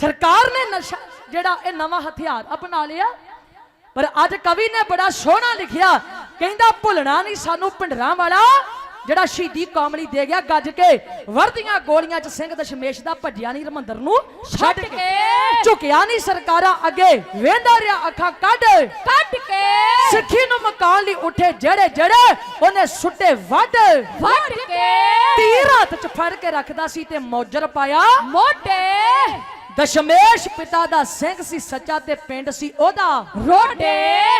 ਸਰਕਾਰ ਨੇ ਨਸ਼ਾ ਜਿਹੜਾ ਇਹ ਨਵਾਂ ਹਥਿਆਰ ਅਪਣਾ ਲਿਆ ਪਰ ਅੱਜ ਕਵੀ ਨੇ ਬੜਾ ਸੋਹਣਾ ਲਿਖਿਆ ਕਹਿੰਦਾ ਭੁੱਲਣਾ ਨਹੀਂ ਸਾਨੂੰ ਪਿੰਡਰਾਂ ਵਾਲਾ ਜਿਹੜਾ ਸ਼ਹੀਦੀ ਕੌਮ ਲਈ ਦੇ ਗਿਆ ਗੱਜ ਕੇ ਵਰਦੀਆਂ ਗੋਲੀਆਂ 'ਚ ਸਿੰਘ ਦਸ਼ਮੇਸ਼ ਦਾ ਭੱਜਿਆ ਨਹੀਂ ਰਮੰਦਰ ਨੂੰ ਛੱਡ ਕੇ। ਝੁਕਿਆ ਨਹੀਂ ਸਰਕਾਰਾਂ ਅੱਗੇ ਵੇਂਦਾ ਰਿਹਾ ਅੱਖਾਂ ਕੱਢ। ਕੱਢ ਕੇ। ਸਿੱਖੀ ਨੂੰ ਮਕਾਨ ਲਈ ਉੱਠੇ ਜਿਹੜੇ ਜਿਹੜੇ ਉਹਨੇ ਸੁੱਟੇ ਵੱਢ। ਵੱਢ ਕੇ। ਤੀਰ ਹੱਥ 'ਚ ਫੜ ਕੇ ਰੱਖਦਾ ਸੀ ਤੇ ਮੌਜਰ ਪਾਇਆ। ਮੋਢੇ। ਦਸ਼ਮੇਸ਼ ਪਿਤਾ ਦਾ ਸਿੰਘ ਸੀ ਸੱਚਾ ਤੇ ਪਿੰਡ ਸੀ ਉਹਦਾ ਰੋਡੇ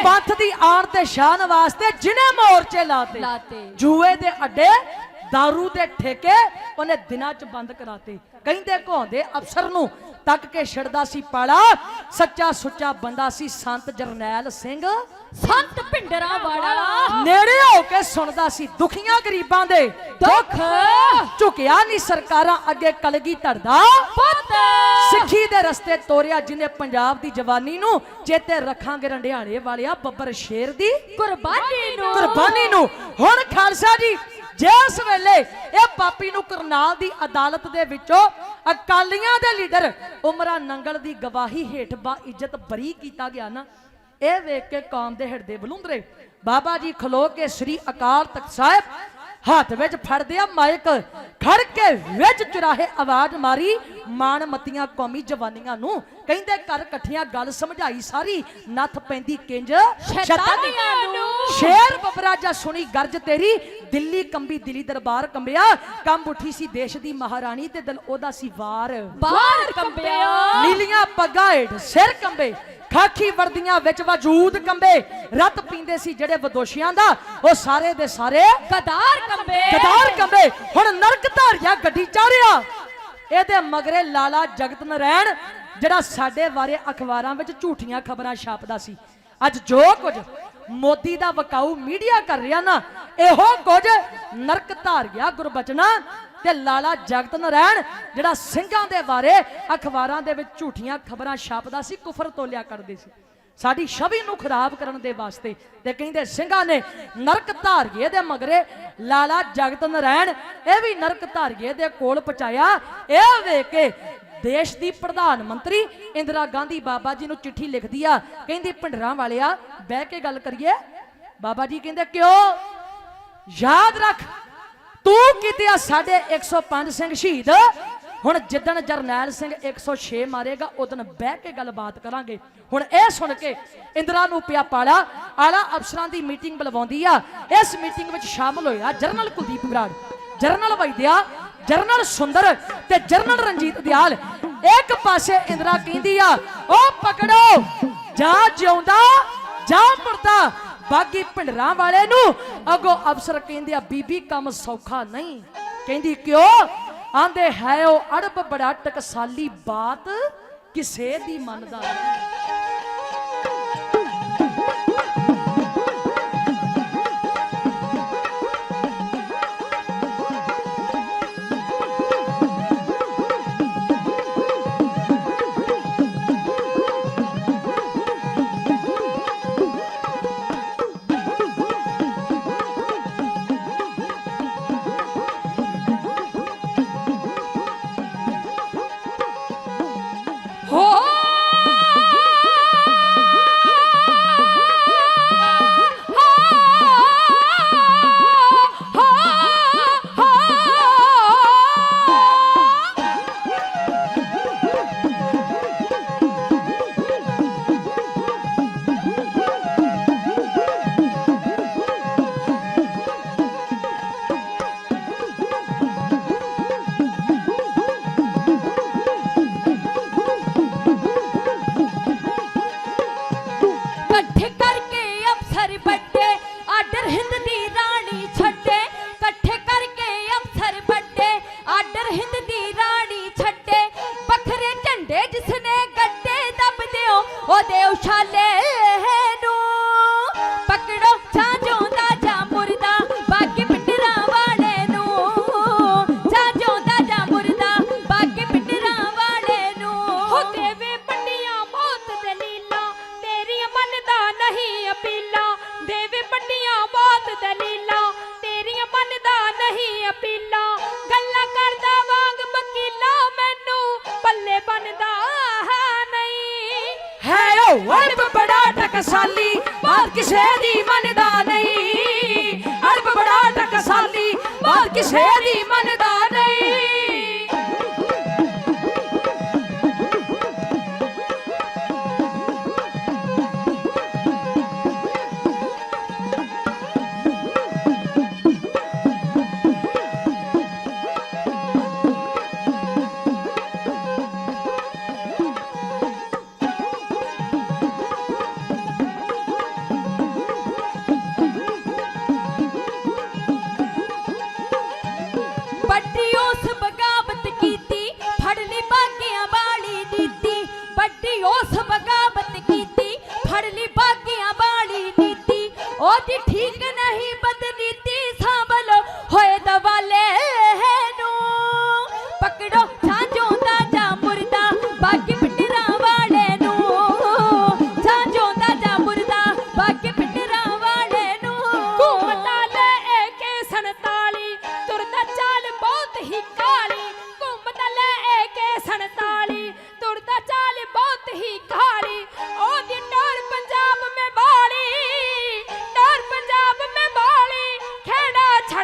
ਪੰਥ ਦੀ ਆਣ ਤੇ ਸ਼ਾਨ ਵਾਸਤੇ ਜਿਨੇ ਮੋਰਚੇ ਲਾਤੇ। ਜੂਏ ਦੇ ਅੱਡੇ दारू ਦੇ ਠੇਕੇ ਉਹਨੇ ਦਿਨਾਂ 'ਚ ਬੰਦ ਕਰਾਤੇ ਕਹਿੰਦੇ ਘੋਂਦੇ ਅਫਸਰ ਨੂੰ ਤੱਕ ਕੇ ਛੜਦਾ ਸੀ ਪਾਲਾ ਸੱਚਾ ਸੁੱਚਾ ਬੰਦਾ ਸੀ ਸੰਤ ਜਰਨੈਲ ਸਿੰਘ ਸੰਤ ਪਿੰਡਰਾ ਵਾਲਾ ਨੇੜੇ ਹੋ ਕੇ ਸੁਣਦਾ ਸੀ ਦੁਖੀਆਂ ਗਰੀਬਾਂ ਦੇ ਦੁੱਖ ਝੁਕਿਆ ਨਹੀਂ ਸਰਕਾਰਾਂ ਅੱਗੇ ਕਲਗੀ ਧਰਦਾ ਪੁੱਤ ਸਿੱਖੀ ਦੇ ਰਸਤੇ ਤੋਰਿਆ ਜਿਹਨੇ ਪੰਜਾਬ ਦੀ ਜਵਾਨੀ ਨੂੰ ਚੇਤੇ ਰੱਖਾਂਗੇ ਰੰਡਿਆਣੇ ਵਾਲਿਆ ਬੱਬਰ ਸ਼ੇਰ ਦੀ ਕੁਰਬਾਨੀ ਨੂੰ ਕੁਰਬਾਨੀ ਨੂੰ ਹੁਣ ਖਾਲਸਾ ਜੀ ਜਿਸ ਵੇਲੇ ਇਹ ਪਾਪੀ ਨੂੰ ਕਰਨਾਲ ਦੀ ਅਦਾਲਤ ਦੇ ਵਿੱਚੋਂ ਅਕਾਲੀਆਂ ਦੇ ਲੀਡਰ ਉਮਰਾ ਨੰਗਲ ਦੀ ਗਵਾਹੀ ਹੇਠ ਬਾ ਇੱਜ਼ਤ ਬਰੀ ਕੀਤਾ ਗਿਆ ਨਾ ਇਹ ਵੇਖ ਕੇ ਕੌਮ ਦੇ ਹਿਰਦੇ ਬਲੁੰਦਰੇ। ਬਾਬਾ ਜੀ ਖਲੋ ਕੇ ਸ੍ਰੀ ਅਕਾਲ ਤਖਤ ਸਾਹਿਬ ਹੱਥ ਵਿੱਚ ਫੜਦੇ ਆ ਮਾਈਕ ਖੜ ਕੇ ਵਿੱਚ ਚੁਰਾਹੇ ਆਵਾਜ਼ ਮਾਰੀ ਮਾਣ ਮਤੀਆਂ ਕੌਮੀ ਜਵਾਨੀਆਂ ਨੂੰ ਕਹਿੰਦੇ ਕਰ ਇਕੱਠੀਆਂ ਗੱਲ ਸਮਝਾਈ ਸਾਰੀ ਨੱਥ ਪੈਂਦੀ ਕਿੰਜ? ਸ਼ੈਤਾਨੀਆਂ ਨੂੰ। ਸ਼ੇਰ ਬਬਰਾਜਾ ਸੁਣੀ ਗਰਜ ਤੇਰੀ ਦਿੱਲੀ ਕੰਬੀ ਦਿੱਲੀ ਦਰਬਾਰ ਕੰਬਿਆ ਕੰਬ ਉੱਠੀ ਸੀ ਦੇਸ਼ ਦੀ ਮਹਾਰਾਣੀ ਤੇ ਦਿਲ ਉਹਦਾ ਸੀ ਵਾਰ। ਬਾਹਰ ਕੰਬਿਆ। ਨੀਲੀਆਂ ਪੱਗਾਂ ਹੇਠ ਸਿਰ ਕੰਬੇ ਖਾਕੀ ਵਰਦੀਆਂ ਵਿੱਚ ਵਜੂਦ ਕੰਬੇ। ਰਤ ਪੀਂਦੇ ਸੀ ਜਿਹੜੇ ਵਿਦੋਸ਼ੀਆਂ ਦਾ ਉਹ ਸਾਰੇ ਦੇ ਸਾਰੇ ਗਦਾਰ ਕੰਬੇ। ਗਦਾਰ ਕੰਬੇ। ਹੁਣ ਨਰਕ ਧਾਰਿਆ ਗੱਡੀ ਚਾੜਿਆ ਇਹਦੇ ਮਗਰੇ ਲਾਲਾ ਜਗਤ ਨਰੈਣ ਜਿਹੜਾ ਸਾਡੇ ਬਾਰੇ ਅਖਬਾਰਾਂ ਵਿੱਚ ਝੂਠੀਆਂ ਖਬਰਾਂ ਛਾਪਦਾ ਸੀ। ਅੱਜ ਜੋ ਕੁਝ ਮੋਦੀ ਦਾ ਵਕਾਊ ਮੀਡੀਆ ਕਰ ਰਿਹਾ ਨਾ, ਇਹੋ ਕੁਝ ਨਰਕ ਧਾਰ ਗੁਰਬਚਨਾ ਤੇ ਲਾਲਾ ਜਗਤ ਨਰੈਣ ਜਿਹੜਾ ਸਿੰਘਾਂ ਦੇ ਬਾਰੇ ਅਖਬਾਰਾਂ ਦੇ ਵਿੱਚ ਝੂਠੀਆਂ ਖਬਰਾਂ ਛਾਪਦਾ ਸੀ, ਕੁਫਰ ਤੋਲਿਆ ਕਰਦੇ ਸੀ। ਸਾਡੀ ਛਵੀ ਨੂੰ ਖਰਾਬ ਕਰਨ ਦੇ ਵਾਸਤੇ ਤੇ ਕਹਿੰਦੇ ਸਿੰਘਾਂ ਨੇ ਨਰਕ ਧਾਰਗੇ ਦੇ ਮਗਰੇ, ਲਾਲਾ ਜਗਤ ਨਰੈਣ ਇਹ ਵੀ ਨਰਕ ਧਾਰਗੇ ਦੇ ਕੋਲ ਪਹੁੰਚਾਇਆ, ਇਹ ਵੇਖ ਕੇ ਦੇਸ਼ ਦੀ ਪ੍ਰਧਾਨ ਮੰਤਰੀ ਇੰਦਰਾ ਗਾਂਧੀ ਬਾਬਾ ਜੀ ਨੂੰ ਚਿੱਠੀ ਲਿਖਦੀ ਆ, ਕਹਿੰਦੀ ਭਿੰਡਰਾਂ ਵਾਲਿਆ, ਬਹਿ ਕੇ ਗੱਲ ਕਰੀਏ। ਬਾਬਾ ਜੀ ਕਹਿੰਦੇ, ਕਿਉਂ? ਯਾਦ ਰੱਖ, ਤੂੰ ਕੀਤੇ ਆ ਸਾਡੇ 105 ਸਿੰਘ ਸ਼ਹੀਦ। ਹੁਣ ਜਿੱਦਣ ਜਰਨੈਲ ਸਿੰਘ 106 ਮਾਰੇਗਾ ਉਦੋਂ ਬਹਿ ਕੇ ਗੱਲਬਾਤ ਕਰਾਂਗੇ। ਹੁਣ ਇਹ ਸੁਣ ਕੇ ਇੰਦਰਾ ਨੂੰ ਪਿਆ ਪਾਲਾ। ਆਲਾ ਅਫਸਰਾਂ ਦੀ ਮੀਟਿੰਗ ਬੁਲਵਾਉਂਦੀ ਆ। ਇਸ ਮੀਟਿੰਗ ਵਿੱਚ ਸ਼ਾਮਲ ਹੋਇਆ general Kuldeep Brar general Vaidya general Sundar ਤੇ ਜਰਨਲ ਰਣਜੀਤ ਦਿਆਲ। ਇੱਕ ਪਾਸੇ ਇੰਦਰਾ ਕਹਿੰਦੀ ਆ ਉਹ ਪਕੜੋ, ਜਾ ਜਿਉਂਦਾ, ਜਾ ਮਰਦਾ ਬਾਗੀ ਪਿੰਡਰਾਂ ਵਾਲੇ ਨੂੰ ਅਗੋ ਅਫਸਰ ਕਹਿੰਦੇ ਆ, ਬੀਬੀ, ਕੰਮ ਸੌਖਾ ਨਹੀਂ। ਕਹਿੰਦੀ, ਕਿਉਂ? ਆਂਦੇ ਹੈ ਉਹ ਅੜਬ ਬੜਾ ਟਕਸਾਲੀ ਬਾਤ ਕਿਸੇ ਦੀ ਮੰਨਦਾ ਟਕਸਾਲੀ ਬਾਤ ਕਿਸੇ ਦੀ ਮੰਨਦਾ ਨਹੀਂ। ਅਰਬ ਬੜਾ ਟਕਸਾਲੀ ਬਾਤ ਕਿਸੇ ਦੀ ਮੰਨ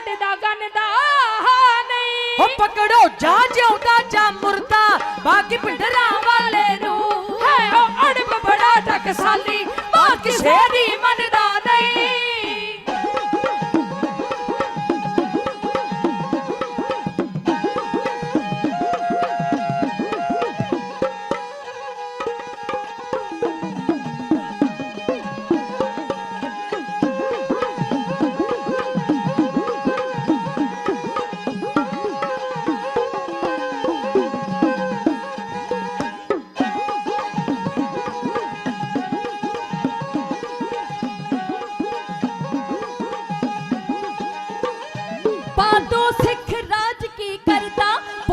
ਛੱਡਦਾ ਗੰਦਾ ਨਹੀਂ। ਹੋ ਪਕੜੋ ਜਾ ਜਿਉਂਦਾ ਜਾ ਮੁਰਦਾ ਬਾਕੀ ਪਿੰਡਰਾਂ ਵਾਲੇ ਨੂੰ। ਹੈ ਅੜਬ ਬੜਾ ਟਕਸਾਲੀ ਬਾਕੀ ਕਿਸੇ ਮੰਨਦਾ ਨਹੀਂ।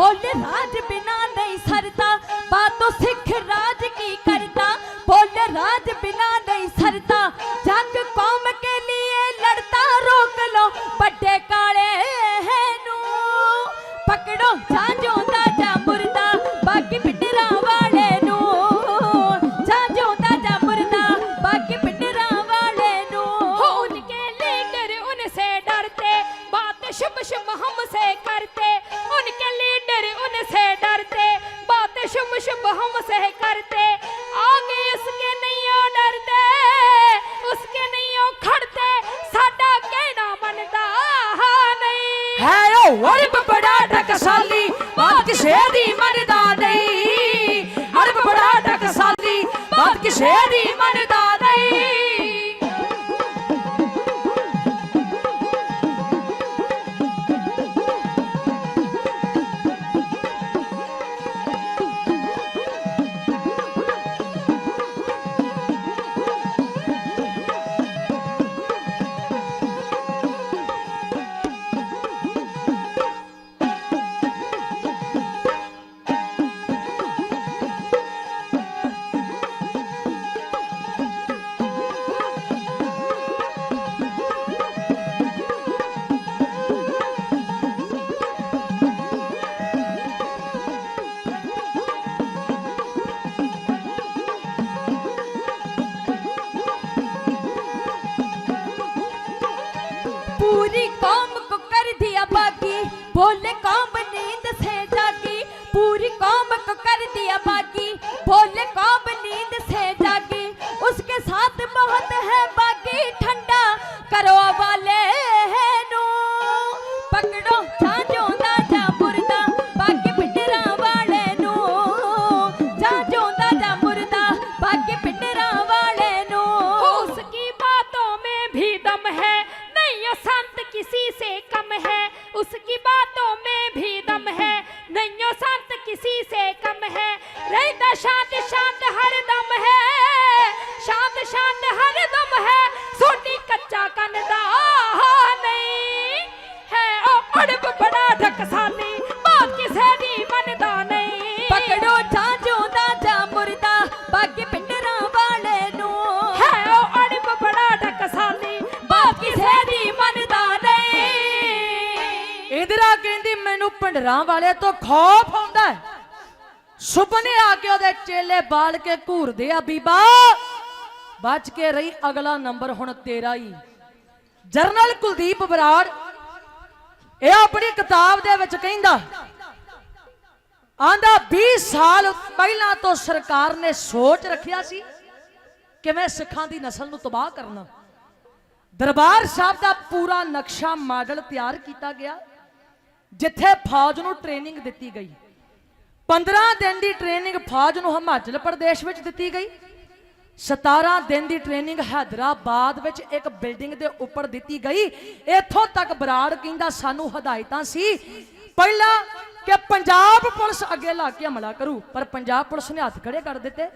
Pollen, I ਕਿਸੇ ਦੀ ਮੰਨਦਾ ਨਹੀਂ। ਹਰ ਬੜਾ ਟਕਸਾਲੀ ਬਾਤ ਕਿਸੇ ਦੀ ਵਾਲੇ ਤੋਂ ਖੌਫ ਹੁੰਦਾ ਸੁਪਨੇ ਆ ਕੇ ਉਹਦੇ ਚੇਲੇ ਬਾਲ ਕੇ ਘੂਰਦੇ ਆ, ਬੀਬਾ। ਬਚ ਕੇ ਰਹੀ ਅਗਲਾ ਨੰਬਰ, ਹੁਣ ਤੇਰਾ ਹੀ। ਜਰਨਲ ਕੁਲਦੀਪ ਬਰਾੜ, ਇਹ ਆਪਣੀ ਕਿਤਾਬ ਦੇ ਵਿੱਚ ਕਹਿੰਦਾ, ਆਂਦਾ 20 ਸਾਲ ਪਹਿਲਾਂ ਤੋਂ ਸਰਕਾਰ ਨੇ ਸੋਚ ਰੱਖਿਆ ਸੀ ਕਿਵੇਂ ਸਿੱਖਾਂ ਦੀ ਨਸਲ ਨੂੰ ਤਬਾਹ ਕਰਨਾ। ਦਰਬਾਰ ਸਾਹਿਬ ਦਾ ਪੂਰਾ ਨਕਸ਼ਾ ਮਾਡਲ ਤਿਆਰ ਕੀਤਾ ਗਿਆ। ਜਿੱਥੇ ਫੌਜ ਨੂੰ ਟ੍ਰੇਨਿੰਗ ਦਿੱਤੀ ਗਈ। 15 ਦਿਨ ਦੀ ਟ੍ਰੇਨਿੰਗ ਫੌਜ ਨੂੰ ਹਿਮਾਚਲ ਪ੍ਰਦੇਸ਼ ਵਿੱਚ ਦਿੱਤੀ ਗਈ। 17 ਦਿਨ ਦੀ ਟ੍ਰੇਨਿੰਗ ਹੈਦਰਾਬਾਦ ਵਿੱਚ ਇੱਕ ਬਿਲਡਿੰਗ ਦੇ ਉੱਪਰ ਦਿੱਤੀ ਗਈ। ਇੱਥੋਂ ਤੱਕ ਬਰਾੜ ਕਹਿੰਦਾ ਸਾਨੂੰ ਹਦਾਇਤਾਂ ਸੀ। ਪਹਿਲਾਂ ਕਿ ਪੰਜਾਬ ਪੁਲਿਸ ਅੱਗੇ ਲਾ ਕੇ ਹਮਲਾ ਕਰੂ, ਪਰ ਪੰਜਾਬ ਪੁਲਿਸ ਨੇ ਹੱਥ ਖੜੇ ਕਰ ਦਿੱਤੇ।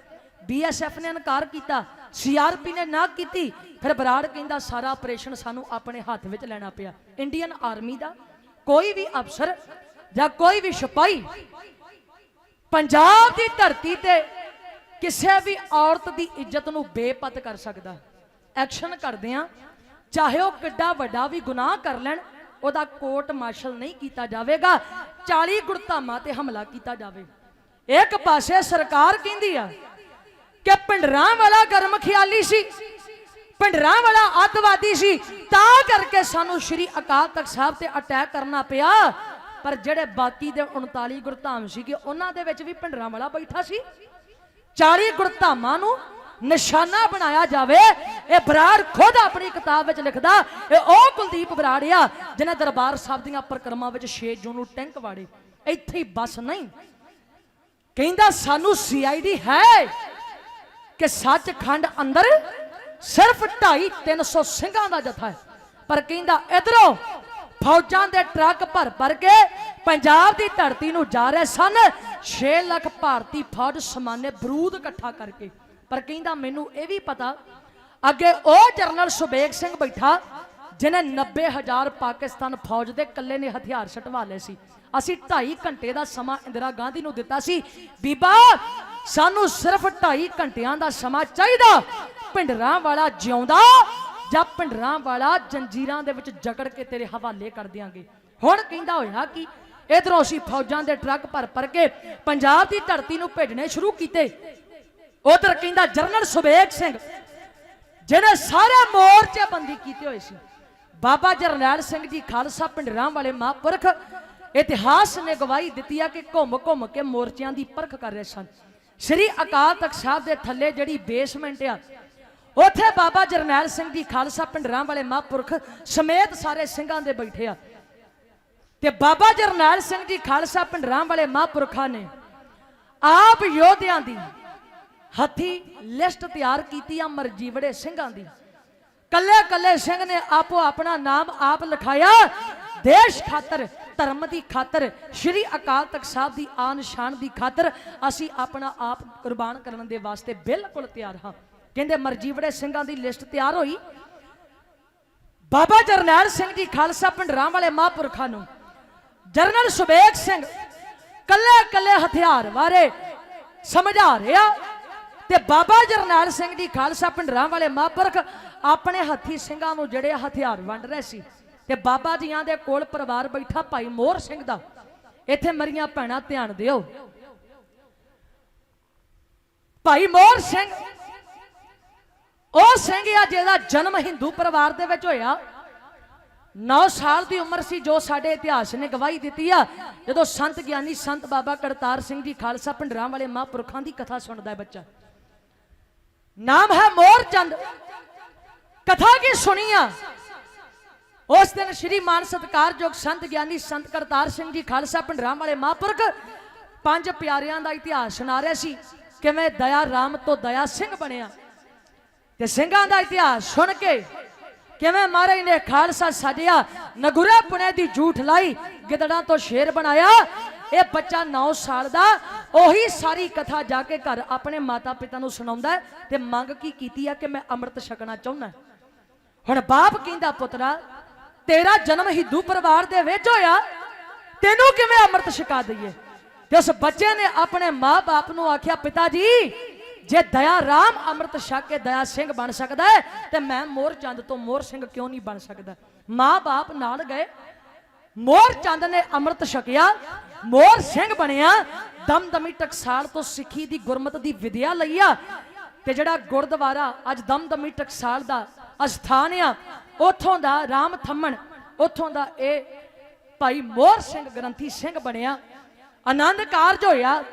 ਬੀਐਸਐਫ ਨੇ ਇਨਕਾਰ ਕੀਤਾ ਸੀਆਰਪੀ ਨੇ ਨਾ ਕੀਤੀ। ਫਿਰ ਬਰਾੜ ਕਹਿੰਦਾ, ਸਾਰਾ ਆਪਰੇਸ਼ਨ ਸਾਨੂੰ ਆਪਣੇ ਹੱਥ ਵਿੱਚ ਲੈਣਾ ਪਿਆ। ਇੰਡੀਅਨ ਆਰਮੀ ਦਾ ਕੋਈ ਵੀ ਅਫਸਰ ਜਾਂ ਕੋਈ ਵੀ ਸਿਪਾਹੀ ਪੰਜਾਬ ਦੀ ਧਰਤੀ ਤੇ ਕਿਸੇ ਵੀ ਔਰਤ ਦੀ ਇੱਜ਼ਤ ਨੂੰ ਬੇਪਤ ਕਰ ਸਕਦਾ। ਐਕਸ਼ਨ ਕਰਦੇ ਆ ਚਾਹੇ ਉਹ ਕਿੱਡਾ ਵੱਡਾ ਵੀ ਗੁਨਾਹ ਕਰ ਲੈਣ, ਉਹਦਾ ਕੋਰਟ ਮਾਰਸ਼ਲ ਨਹੀਂ ਕੀਤਾ ਜਾਵੇਗਾ। 40 ਗੁਰਧਾਮਾਂ ਤੇ ਹਮਲਾ ਕੀਤਾ ਜਾਵੇ। ਇੱਕ ਪਾਸੇ ਸਰਕਾਰ ਕਹਿੰਦੀ ਆ ਕਿ ਪਿੰਡਰਾਂ ਵਾਲਾ ਗਰਮ ਖਿਆਲੀ ਸੀ ਪਿੰਡਰਾਂ ਵਾਲਾ ਅੱਤਵਾਦੀ ਸੀ। ਤਾਂ ਕਰਕੇ ਸਾਨੂੰ ਸ਼੍ਰੀ ਅਕਾਲ ਤਖਤ ਸਾਹਿਬ ਤੇ ਅਟੈਕ ਕਰਨਾ ਪਿਆ। ਪਰ ਜਿਹੜੇ ਬਾਕੀ ਦੇ 39 ਗੁਰਧਾਮ ਸੀਗੇ, ਉਹਨਾਂ ਦੇ ਵਿੱਚ ਵੀ ਪਿੰਡਰਾਂ ਵਾਲਾ ਬੈਠਾ ਸੀ। 40 ਗੁਰਧਾਮਾਂ ਨੂੰ ਨਿਸ਼ਾਨਾ ਬਣਾਇਆ ਜਾਵੇ। ਇਹ ਬਰਾੜ ਖੁਦ ਆਪਣੀ ਕਿਤਾਬ ਵਿੱਚ ਲਿਖਦਾ, ਇਹ ਉਹ ਕੁਲਦੀਪ ਬਰਾੜ ਆ ਜਿਹਨੇ ਦਰਬਾਰ ਸਾਹਿਬ ਦੀਆਂ ਪ੍ਰਕਰਮਾਂ ਵਿੱਚ 6 ਜੂਨ ਨੂੰ ਟੈਂਕ ਵਾੜੇ। ਇੱਥੇ ਹੀ ਬਸ ਨਹੀਂ। ਕਹਿੰਦਾ, ਸਾਨੂੰ ਸੀਆਈਡੀ ਹੈ ਕਿ ਸੱਚਖੰਡ ਅੰਦਰ ਸਿਰਫ 2.5 300 ਸਿੰਘਾਂ ਦਾ ਜਥਾ ਹੈ। ਪਰ ਕਹਿੰਦਾ, ਇਧਰੋਂ ਫੌਜਾਂ ਦੇ ਟਰੱਕ ਭਰ ਭਰ ਕੇ ਪੰਜਾਬ ਦੀ ਧਰਤੀ ਨੂੰ ਜਾ ਰਹੇ ਸਨ। 6 ਲੱਖ ਭਾਰਤੀ ਫੌਜ ਸਮਾਨੇ ਬਰੂਦ ਇਕੱਠਾ ਕਰਕੇ। ਪਰ ਕਹਿੰਦਾ, ਮੈਨੂੰ ਇਹ ਵੀ ਪਤਾ, ਅੱਗੇ ਉਹ ਜਰਨਲ ਸੁਬੇਗ ਸਿੰਘ ਬੈਠਾ ਜਿਨੇ 90000 ਪਾਕਿਸਤਾਨ ਫੌਜ ਦੇ ਇਕੱਲੇ ਨੇ ਹਥਿਆਰ ਛਟਵਾ ਲਏ ਸੀ। ਅਸੀਂ 2.5 ਘੰਟੇ ਦਾ ਸਮਾਂ ਇੰਦਰਾ ਗਾਂਧੀ ਨੂੰ ਦਿੱਤਾ ਸੀ। ਬੀਬਾ, ਸਾਨੂੰ ਸਿਰਫ 2.5 ਘੰਟਿਆਂ ਦਾ ਸਮਾਂ ਚਾਹੀਦਾ। ਭਿੰਡਰਾਂ ਵਾਲਾ ਜਿਉਂਦਾ, ਜਾਂ ਭਿੰਡਰਾਂ ਵਾਲਾ ਜੰਜੀਰਾਂ ਦੇ ਵਿੱਚ ਜਕੜ ਕੇ ਤੇਰੇ ਹਵਾਲੇ ਕਰ ਦਿਆਂਗੇ। ਹੁਣ ਕਹਿੰਦਾ ਹੋਇਆ ਕਿ ਇਧਰੋਂ ਅਸੀਂ ਫੌਜਾਂ ਦੇ ਟਰੱਕ ਭਰ ਭਰ ਕੇ ਪੰਜਾਬ ਦੀ ਧਰਤੀ ਨੂੰ ਭੇਜਣੇ ਸ਼ੁਰੂ ਕੀਤੇ। ਉਧਰ ਕਹਿੰਦਾ ਜਰਨਲ ਸੁਬੇਗ ਸਿੰਘ ਜਿਹੜੇ ਸਾਰੇ ਮੋਰਚੇ ਬੰਦੀ ਕੀਤੇ ਹੋਏ ਸੀ। ਬਾਬਾ ਜਰਨੈਲ ਸਿੰਘ ਜੀ ਖਾਲਸਾ ਪਿੰਡਰਾਂ ਵਾਲੇ ਮਹਾਂਪੁਰਖ ਇਤਿਹਾਸ ਨੇ ਗਵਾਹੀ ਦਿੱਤੀ ਆ ਕਿ ਘੁੰਮ ਘੁੰਮ ਕੇ ਮੋਰਚਿਆਂ ਦੀ ਪਰਖ ਕਰ ਰਹੇ ਸਨ। ਸ੍ਰੀ ਅਕਾਲ ਤਖਤ ਸਾਹਿਬ ਦੇ ਥੱਲੇ ਜਿਹੜੀ ਬੇਸਮੈਂਟ ਆ ਉੱਥੇ ਬਾਬਾ ਜਰਨੈਲ ਸਿੰਘ ਜੀ ਖਾਲਸਾ ਪਿੰਡਰਾਂ ਵਾਲੇ ਮਹਾਂਪੁਰਖ ਸਮੇਤ ਸਾਰੇ ਸਿੰਘਾਂ ਦੇ ਬੈਠੇ ਆ। ਤੇ ਬਾਬਾ ਜਰਨੈਲ ਸਿੰਘ ਜੀ ਖਾਲਸਾ ਪਿੰਡਰਾਂ ਵਾਲੇ ਮਹਾਂਪੁਰਖਾਂ ਨੇ ਆਪ ਯੋਧਿਆਂ ਦੀ ਹੱਥੀ ਲਿਸਟ ਤਿਆਰ ਕੀਤੀ ਆ ਮਰਜੀਵੜੇ ਸਿੰਘਾਂ ਦੀ। ਕੱਲੇ ਕੱਲੇ ਸਿੰਘ ਨੇ ਆਪੋ ਆਪਣਾ ਨਾਮ ਆਪ ਲਿਖਾਇਆ। ਦੇਸ਼ ਖਾਤਰ, ਧਰਮ ਦੀ ਖਾਤਰ, ਸ਼੍ਰੀ ਅਕਾਲ ਤਖਤ ਸਾਹਿਬ ਦੀ ਆਨ ਸ਼ਾਨ ਦੀ ਖਾਤਰ ਅਸੀਂ ਆਪਣਾ ਆਪ ਕੁਰਬਾਨ ਕਰਨ ਦੇ ਵਾਸਤੇ ਬਿਲਕੁਲ ਤਿਆਰ ਹਾਂ। ਕਹਿੰਦੇ ਮਰਜੀਵੜੇ ਸਿੰਘਾਂ ਦੀ ਲਿਸਟ ਤਿਆਰ ਹੋਈ। ਬਾਬਾ ਜਰਨੈਲ ਸਿੰਘ ਜੀ ਖਾਲਸਾ ਪਿੰਡਰਾਂ ਵਾਲੇ ਮਹਾਂਪੁਰਖਾਂ ਨੂੰ, ਜਰਨਲ ਸੁਬੇਗ ਸਿੰਘ ਕੱਲੇ ਕੱਲੇ ਹਥਿਆਰ ਬਾਰੇ ਸਮਝਾ ਰਿਹਾ ਤੇ ਬਾਬਾ ਜਰਨੈਲ ਸਿੰਘ ਜੀ ਖਾਲਸਾ ਪਿੰਡਰਾਂ ਵਾਲੇ ਮਹਾਂਪੁਰਖ ਆਪਣੇ ਹੱਥੀ ਸਿੰਘਾਂ ਨੂੰ ਜਿਹੜੇ ਹਥਿਆਰ ਵੰਡ ਰਹੇ ਸੀ ਤੇ ਬਾਬਾ ਜੀਆਂ ਦੇ ਕੋਲ ਪਰਿਵਾਰ ਬੈਠਾ ਭਾਈ ਮੋਹਰ ਸਿੰਘ ਦਾ, ਇੱਥੇ ਮਰੀਆਂ ਭੈਣਾਂ ਧਿਆਨ ਦਿਓ। ਭਾਈ ਮੋਹਰ ਸਿੰਘ ਉਹ ਸਿੰਘ ਆ ਜਿਹਦਾ ਜਨਮ ਹਿੰਦੂ ਪਰਿਵਾਰ ਦੇ ਵਿੱਚ ਹੋਇਆ। 9 ਸਾਲ ਦੀ ਉਮਰ ਸੀ ਜੋ ਸਾਡੇ ਇਤਿਹਾਸ ਨੇ ਗਵਾਹੀ ਦਿੱਤੀ ਆ। ਜਦੋਂ ਸੰਤ ਗਿਆਨੀ ਸੰਤ ਬਾਬਾ ਕਰਤਾਰ ਸਿੰਘ ਜੀ ਖਾਲਸਾ ਭੰਡਰਾਂ ਵਾਲੇ ਮਹਾਂਪੁਰਖਾਂ ਦੀ ਕਥਾ ਸੁਣਦਾ ਹੈ ਬੱਚਾ। ਨਾਮ ਹੈ ਮੋਰਚੰਦ ਕਥਾ ਕੀ ਸੁਣੀ ਆ? ਉਸ ਦਿਨ ਸ਼੍ਰੀ ਮਾਨ ਸਤਕਾਰਯੋਗ ਸੰਤ ਗਿਆਨੀ ਸੰਤ ਕਰਤਾਰ ਸਿੰਘ ਜੀ ਖਾਲਸਾ ਭੰਡਰਾਂ ਵਾਲੇ ਮਹਾਂਪੁਰਖ ਪੰਜ ਪਿਆਰਿਆਂ ਦਾ ਇਤਿਹਾਸ ਸੁਣਾ ਰਿਹਾ ਸੀ। ਕਿਵੇਂ ਦਇਆ ਰਾਮ ਤੋਂ ਦਇਆ ਸਿੰਘ ਬਣਿਆ। ਤੇ ਸਿੰਘਾਂ ਦਾ ਇਤਿਹਾਸ ਸੁਣ ਕੇ ਕਿਵੇਂ ਮਹਾਰਾਜ ਨੇ ਖਾਲਸਾ ਸਾਜਿਆ, ਨਗੁਰੇ ਪੁਣੇ ਦੀ ਝੂਠ ਲਾਈ, ਗਿੱਦੜਾਂ ਤੋਂ ਸ਼ੇਰ ਬਣਾਇਆ। ਇਹ ਬੱਚਾ 9 ਸਾਲ ਦਾ, ਉਹੀ ਸਾਰੀ ਕਥਾ ਜਾ ਕੇ ਘਰ ਆਪਣੇ ਮਾਤਾ ਪਿਤਾ ਨੂੰ ਸੁਣਾਉਂਦਾ ਤੇ ਮੰਗ ਕੀ ਕੀਤੀ ਆ ਕਿ ਮੈਂ ਅੰਮ੍ਰਿਤ ਛਕਣਾ ਚਾਹੁੰਦਾ ਹੁਣ ਬਾਪ ਕਹਿੰਦਾ, ਪੁੱਤਰਾ, ਤੇਰਾ ਜਨਮ ਹਿੰਦੂ ਪਰਿਵਾਰ ਦੇ ਵਿੱਚ ਹੋਇਆ, ਤੈਨੂੰ ਕਿਵੇਂ ਅੰਮ੍ਰਿਤ ਛਕਾ ਦਈਏ? ਤੇ ਉਸ ਬੱਚੇ ਨੇ ਆਪਣੇ ਮਾਂ-ਬਾਪ ਨੂੰ ਆਖਿਆ, ਪਿਤਾ ਜੀ ਜੇ ਦਇਆ ਰਾਮ ਅੰਮ੍ਰਿਤ ਛਕ ਕੇ ਦਇਆ ਸਿੰਘ ਬਣ ਸਕਦਾ ਹੈ, ਤੇ ਮੈਂ ਮੋਰ ਚੰਦ ਤੋਂ ਮੋਰ ਸਿੰਘ ਕਿਉਂ ਨਹੀਂ ਬਣ ਸਕਦਾ? ਮਾਂ-ਬਾਪ ਨਾਲ ਗਏ, ਮੋਰ ਚੰਦ ਨੇ ਅੰਮ੍ਰਿਤ ਛਕਿਆ, ਮੋਰ ਸਿੰਘ ਬਣਿਆ, ਦਮਦਮੀ ਟਕਸਾਲ ਤੋਂ ਸਿੱਖੀ ਦੀ ਗੁਰਮਤ ਦੀ ਵਿਦਿਆ ਲਈ ਆ, ਤੇ ਜਿਹੜਾ ਗੁਰਦੁਆਰਾ ਅੱਜ ਦਮਦਮੀ ਟਕਸਾਲ ਦਾ ਅਸਥਾਨ ਆ, ਉਥੋਂ ਦਾ ਰਾਮ ਥੰਮਣ, ਉਥੋਂ ਦਾ ਇਹ ਭਾਈ ਮੋਹਰ ਸਿੰਘ ਗ੍ਰੰਥੀ ਸਿੰਘ ਬਣਿਆ। ਆਨੰਦ ਕਾਰਜ ਹੋਇਆ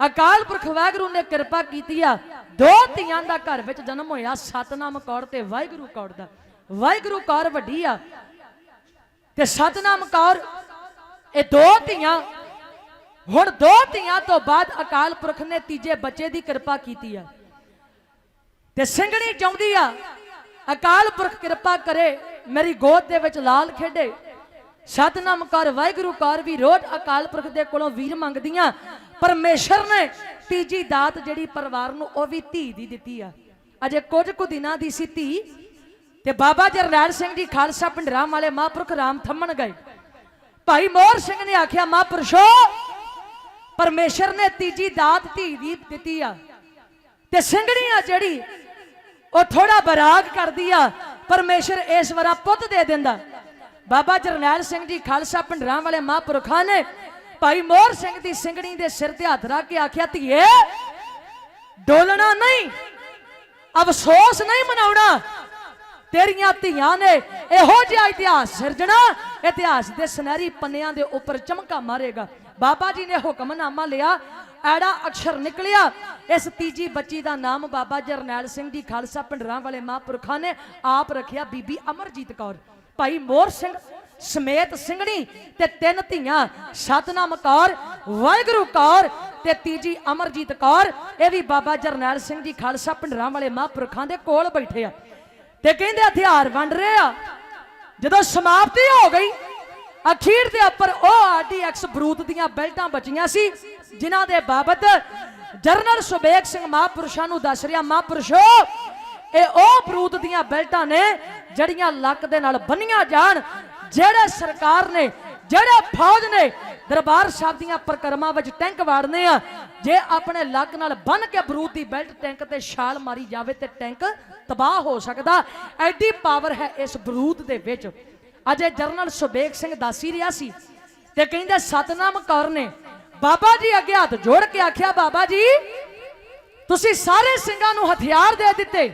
ਅਕਾਲ ਪੁਰਖ ਵਾਹਿਗੁਰੂ ਨੇ ਕਿਰਪਾ ਕੀਤੀ ਆ। ਦੋ ਧੀਆਂ ਦਾ ਘਰ ਵਿੱਚ ਜਨਮ ਹੋਇਆ, ਸਤਨਾਮ ਕੌਰ ਤੇ ਵਾਹਿਗੁਰੂ ਕੌਰ ਦਾ। ਵਾਹਿਗੁਰੂ ਕੌਰ ਵੱਡੀ ਆ। ਤੇ ਸਤਨਾਮ ਕੌਰ, ਇਹ ਦੋ ਧੀਆਂ। ਹੁਣ ਦੋ ਧੀਆਂ ਤੋਂ ਬਾਅਦ ਅਕਾਲ ਪੁਰਖ ਨੇ ਤੀਜੇ ਬੱਚੇ ਦੀ ਕਿਰਪਾ ਕੀਤੀ ਆ। ਤੇ ਸਿੰਘਣੀ ਚਾਹੁੰਦੀ ਆ, ਅਕਾਲ ਪੁਰਖ ਕਿਰਪਾ ਕਰੇ, ਮੇਰੀ ਗੋਦ ਦੇ ਵਿੱਚ ਲਾਲ ਖੇਡੇ। ਸਤਨਾਮ ਕਰ, ਵਾਹਿਗੁਰੂ ਕਰ ਵੀ ਰੋਜ਼ ਅਕਾਲ ਪੁਰਖ ਦੇ ਕੋਲੋਂ ਵੀਰ ਮੰਗਦੀਆਂ। ਪਰਮੇਸ਼ਰ ਨੇ ਤੀਜੀ ਦਾਤ ਜਿਹੜੀ ਪਰਿਵਾਰ ਨੂੰ, ਉਹ ਵੀ ਧੀ ਦੀ ਦਿੱਤੀ ਆ। ਅਜੇ ਕੁਝ ਕੁ ਦਿਨਾਂ ਦੀ ਸੀ ਧੀ ਤੇ ਬਾਬਾ ਜਰਨੈਲ ਸਿੰਘ ਜੀ ਖਾਲਸਾ ਪਿੰਡਰਾਂ ਵਾਲੇ ਮਹਾਂਪੁਰਖ ਰਾਮ ਥੰਮਣ ਗਏ। ਭਾਈ ਮੋਹਰ ਸਿੰਘ ਨੇ ਆਖਿਆ, ਮਹਾਂਪੁਰਸ਼ੋ, ਪਰਮੇਸ਼ਰ ਨੇ ਤੀਜੀ ਦਾਤ ਧੀ ਦੀ ਦਿੱਤੀ ਆ। ਤੇ ਸਿੰਘਣੀ ਆ ਜਿਹੜੀ, ਉਹ ਥੋੜਾ ਬਰਾਗ ਕਰਦੀ ਆ। ਪਰਮੇਸ਼ਰ ਇਸ ਵਾਰਾ ਪੁੱਤ ਦੇ ਦਿੰਦਾ। ਬਾਬਾ ਜਰਨੈਲ ਸਿੰਘ ਜੀ ਖਾਲਸਾ ਪਿੰਡਰਾਂ ਵਾਲੇ ਮਹਾਂਪੁਰਖਾਂ ਨੇ ਭਾਈ ਮੋਹਰ ਸਿੰਘ ਦੀ ਸਿੰਘਣੀ ਦੇ ਸਿਰ ਤੇ ਹੱਥ ਰੱਖ ਕੇ ਆਖਿਆ, ਧੀਏ, ਡੋਲਣਾ ਨਹੀਂ, ਅਫਸੋਸ ਨਹੀਂ ਮਨਾਉਣਾ। ਤੇਰੀਆਂ ਧੀਆਂ ਨੇ ਇਹੋ ਜਿਹਾ ਇਤਿਹਾਸ ਸਿਰਜਣਾ। ਇਤਿਹਾਸ ਦੇ ਸੁਨਹਿਰੀ ਪੰਨਿਆਂ ਦੇ ਉੱਪਰ ਚਮਕਾ ਮਾਰੇਗਾ। ਬਾਬਾ ਜੀ ਨੇ ਹੁਕਮਨਾਮਾ ਲਿਆ, ਐੜਾ ਅਕਸ਼ਰ ਨਿਕਲਿਆ। ਇਸ ਤੀਜੀ ਬੱਚੀ ਦਾ ਨਾਮ ਬਾਬਾ ਜਰਨੈਲ ਸਿੰਘ ਜੀ ਖਾਲਸਾ ਪਿੰਡਰਾਂ ਵਾਲੇ ਮਹਾਂਪੁਰਖਾਂ ਨੇ ਆਪ ਰੱਖਿਆ। ਬੀਬੀ ਅਮਰਜੀਤ ਕੌਰ। ਭਾਈ ਮੋਹਰ ਸਿੰਘ ਸਮੇਤ ਸਿੰਘਣੀ ਤੇ ਤਿੰਨ ਧੀਆਂ, ਸਤਨਾਮ ਕੌਰ, ਵਾਹਿਗੁਰੂ ਕੌਰ ਤੇ ਤੀਜੀ ਅਮਰਜੀਤ ਕੌਰ। ਇਹ ਵੀ ਬਾਬਾ ਜਰਨੈਲ ਸਿੰਘ ਜੀ ਖਾਲਸਾ ਪਿੰਡਰਾਂ ਵਾਲੇ ਮਹਾਂਪੁਰਖਾਂ ਦੇ ਕੋਲ ਬੈਠੇ ਆ। ਤੇ ਕਹਿੰਦੇ ਹਥਿਆਰ ਵੰਡ ਰਹੇ ਆ। ਜਦੋਂ ਸਮਾਪਤੀ ਹੋ ਗਈ, ਅਖੀਰ ਦੇ ਉੱਪਰ ਉਹ ਆਰਡੀਐਕਸ ਬਰੂਦ ਦੀਆਂ ਬੈਲਟਾਂ ਬਚੀਆਂ ਸੀ, ਜਿਨ੍ਹਾਂ ਦੇ ਬਾਬਤ ਜਰਨਲ ਸੁਬੇਗ ਸਿੰਘ ਮਹਾਂਪੁਰਸ਼ਾਂ ਨੂੰ ਦੱਸ ਰਿਹਾ, ਮਹਾਂਪੁਰਸ਼ੋ, ਇਹ ਉਹ ਬਰੂਦ ਦੀਆਂ ਬੈਲਟਾਂ ਨੇ ਜੜੀਆਂ ਲੱਕ ਦੇ ਨਾਲ ਬੰਨੀਆਂ ਜਾਣ ਜਿਹੜੇ ਸਰਕਾਰ ਨੇ, ਜਿਹੜੇ ਫੌਜ ਨੇ ਦਰਬਾਰ ਸਾਹਿਬ ਦੀਆਂ ਪ੍ਰਕਰਮਾਂ ਵਿੱਚ ਟੈਂਕ ਵਾੜਨੇ ਆ, ਜੇ ਆਪਣੇ ਲੱਕ ਨਾਲ ਬੰਨ ਕੇ ਬਰੂਦ ਦੀ ਬੈਲਟ ਟੈਂਕ ਤੇ ਛਾਲ ਮਾਰੀ ਜਾਵੇ ਤੇ ਟੈਂਕ ਤਬਾਹ ਹੋ ਸਕਦਾ। ਐਡੀ ਪਾਵਰ ਹੈ ਇਸ ਬਰੂਦ ਦੇ ਵਿੱਚ। ਅਜੇ ਜਰਨਲ ਸੁਬੇਗ ਸਿੰਘ ਦਾਸੀ ਰਿਹਾ ਸੀ ਤੇ ਕਹਿੰਦੇ ਸਤਨਾਮ ਕੌਰ ਨੇ, ਬਾਬਾ ਜੀ ਅੱਗੇ ਹੱਥ ਜੋੜ ਕੇ ਆਖਿਆ, ਬਾਬਾ ਜੀ, ਤੁਸੀਂ ਸਾਰੇ ਸਿੰਘਾਂ ਨੂੰ ਹਥਿਆਰ ਦੇ ਦਿੱਤੇ,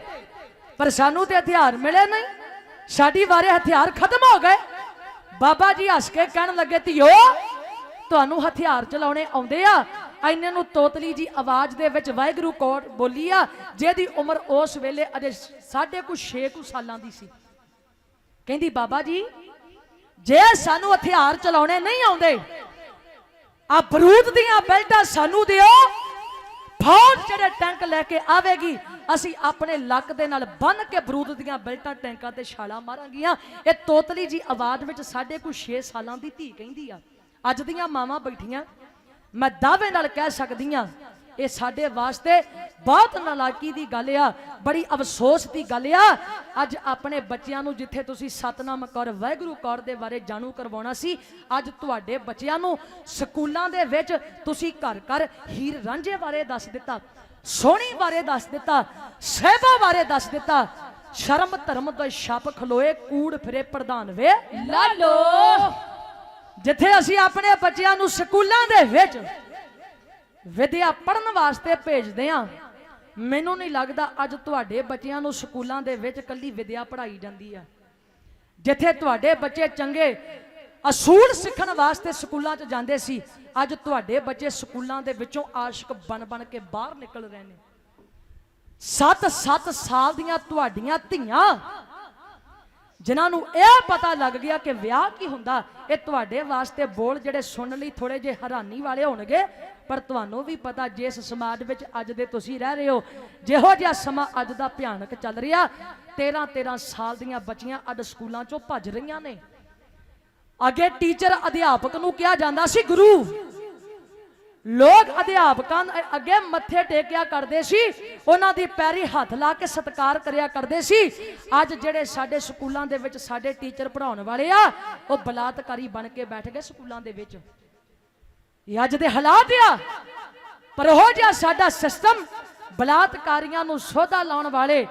ਪਰ ਸਾਨੂੰ ਤੇ ਹਥਿਆਰ ਮਿਲੇ ਨਹੀਂ। ਸਾਡੀ ਵਾਰੇ ਹਥਿਆਰ ਖਤਮ ਹੋ ਗਏ। ਬਾਬਾ ਜੀ ਹੱਸ ਕੇ ਕਹਿਣ ਲੱਗੇ, ਧੀਓ, ਤੁਹਾਨੂੰ ਹਥਿਆਰ ਚਲਾਉਣੇ ਆਉਂਦੇ ਆ। ਐਨੇ ਨੂੰ ਤੋਤਲੀ ਜੀ ਆਵਾਜ਼ ਦੇ ਵਿੱਚ ਵਾਹਿਗੁਰੂ ਕੌਰ ਬੋਲੀ ਆ, ਜਿਹਦੀ ਉਮਰ ਉਸ ਵੇਲੇ ਅਜੇ ਸਾਢੇ ਕੁ 6 ਕੁ ਸਾਲਾਂ ਦੀ ਸੀ। ਕਹਿੰਦੀ, ਬਾਬਾ ਜੀ, ਜੇ ਸਾਨੂੰ ਹਥਿਆਰ ਚਲਾਉਣੇ ਨਹੀਂ ਆਉਂਦੇ ਆ ਬਰੂਦ ਦੀਆਂ ਬੈਲਟਾਂ ਸਾਨੂੰ ਦਿਓ। ਫੌਜ ਜਿਹੜੇ ਟੈਂਕ ਲੈ ਕੇ ਆਵੇਗੀ ਅਸੀਂ ਆਪਣੇ ਲੱਕ ਦੇ ਨਾਲ ਬੰਨ ਕੇ ਬਰੂਦ ਦੀਆਂ ਬੈਲਟਾਂ, ਟੈਂਕਾਂ ਤੇ ਛਾਲਾਂ ਮਾਰਾਂਗੀਆਂ। ਇਹ ਤੋਤਲੀ ਜੀ ਆਵਾਜ਼ ਵਿੱਚ ਸਾਡੇ ਕੁ 6 ਸਾਲਾਂ ਦੀ ਧੀ ਕਹਿੰਦੀ ਆ, ਅੱਜ ਦੀਆਂ ਮਾਵਾਂ ਬੈਠੀਆਂ, ਮੈਂ ਦਾਅਵੇ ਨਾਲ ਕਹਿ ਸਕਦੀ ਆ, ਇਹ ਸਾਡੇ ਵਾਸਤੇ ਬਹੁਤ ਨਲਾਇਕੀ ਦੀ ਗੱਲ ਆ, ਬੜੀ ਅਫਸੋਸ ਦੀ ਗੱਲ ਆ। ਅੱਜ ਆਪਣੇ ਬੱਚਿਆਂ ਨੂੰ ਜਿੱਥੇ ਤੁਸੀਂ ਸਤਨਾਮ ਕੌਰ, ਵਾਹਿਗੁਰੂ ਕੌਰ ਦੇ ਬਾਰੇ ਜਾਣੂ ਕਰਵਾਉਣਾ ਸੀ, ਅੱਜ ਤੁਹਾਡੇ ਬੱਚਿਆਂ ਨੂੰ ਸਕੂਲਾਂ ਦੇ ਵਿੱਚ ਤੁਸੀਂ ਘਰ ਘਰ ਹੀਰ ਰਾਂਝੇ ਬਾਰੇ ਦੱਸ ਦਿੱਤਾ। ਸੋਹਣੀ ਬਾਰੇ ਦੱਸ ਦਿੱਤਾ ਸਹਿਬਾ ਬਾਰੇ ਦੱਸ ਦਿੱਤਾ। ਸ਼ਰਮ ਧਰਮ ਦਾ ਛੱਪ ਖਲੋਏ ਕੂੜ ਫਿਰੇ ਪ੍ਰਧਾਨ ਵੇ। ਲਾਲੋ। ਜਿੱਥੇ ਅਸੀਂ ਆਪਣੇ ਬੱਚਿਆਂ ਨੂੰ ਸਕੂਲਾਂ ਦੇ ਵਿੱਚ ਵਿਦਿਆ ਪੜਨ ਵਾਸਤੇ ਭੇਜਦੇ ਆ ਮੈਨੂੰ ਨਹੀਂ ਲੱਗਦਾ ਅੱਜ ਤੁਹਾਡੇ ਬੱਚਿਆਂ ਨੂੰ ਸਕੂਲਾਂ ਦੇ ਵਿੱਚ ਕੱਲੀ ਵਿਦਿਆ ਪੜ੍ਹਾਈ ਜਾਂਦੀ ਆ ਜਿੱਥੇ ਤੁਹਾਡੇ ਬੱਚੇ ਚੰਗੇ ਅਸੂਲ ਸਿੱਖਣ ਵਾਸਤੇ ਸਕੂਲਾਂ 'ਚ ਜਾਂਦੇ ਸੀ। ਅੱਜ ਤੁਹਾਡੇ ਬੱਚੇ ਸਕੂਲਾਂ ਦੇ ਵਿੱਚੋਂ ਆਸ਼ਿਕ ਬਣ ਬਣ ਕੇ ਬਾਹਰ ਨਿਕਲ ਰਹੇ ਨੇ। 7-7 ਸਾਲ ਦੀਆਂ ਤੁਹਾਡੀਆਂ ਧੀਆਂ, ਜਿਨ੍ਹਾਂ ਨੂੰ ਇਹ ਪਤਾ ਲੱਗ ਗਿਆ ਕਿ ਵਿਆਹ ਕੀ ਹੁੰਦਾ, ਇਹ ਤੁਹਾਡੇ ਵਾਸਤੇ ਬੋਲ ਜਿਹੜੇ ਸੁਣਨ ਲਈ ਥੋੜੇ ਜਿਹੇ ਹੈਰਾਨੀ ਵਾਲੇ ਹੋਣਗੇ। ਪਰ ਤੁਹਾਨੂੰ ਵੀ ਪਤਾ ਜਿਸ ਸਮਾਜ ਵਿੱਚ ਅੱਜ ਦੇ ਤੁਸੀਂ ਰਹਿ ਰਹੇ ਹੋ, ਜਿਹੋ ਜਿਹਾ ਸਮਾਂ ਅੱਜ ਦਾ ਭਿਆਨਕ ਚੱਲ ਰਿਹਾ। 13 13 ਸਾਲ ਦੀਆਂ ਬੱਚੀਆਂ ਅੱਜ ਸਕੂਲਾਂ ਚੋਂ ਭੱਜ ਰਹੀਆਂ ਨੇ। ਅੱਗੇ ਟੀਚਰ ਅਧਿਆਪਕ ਨੂੰ ਕਿਹਾ ਜਾਂਦਾ ਸੀ, ਗੁਰੂ। ਲੋਕ ਅਧਿਆਪਕਾਂ ਅੱਗੇ ਮੱਥੇ ਟੇਕਿਆ ਕਰਦੇ ਸੀ, ਉਹਨਾਂ ਦੀ ਪੈਰੀ ਹੱਥ ਲਾ ਕੇ ਸਤਿਕਾਰ ਕਰਿਆ ਕਰਦੇ ਸੀ। ਅੱਜ ਜਿਹੜੇ ਸਾਡੇ ਸਕੂਲਾਂ ਦੇ ਵਿੱਚ ਸਾਡੇ ਟੀਚਰ ਪੜਾਉਣ ਵਾਲੇ ਆ, ਉਹ ਬਲਾਤਕਾਰੀ ਬਣ ਕੇ ਬੈਠ ਗਏ ਸਕੂਲਾਂ ਦੇ ਵਿੱਚ। ਇਹ ਅੱਜ ਦੇ ਹਾਲਾਤ ਆ। ਪਰ ਉਹ ਜਿਹਾ ਸਾਡਾ ਸਿਸਟਮ ਬਲਾਤਕਾਰੀਆਂ ਨੂੰ ਸੋਧਾ ਲਾਉਣ ਵਾਲੇ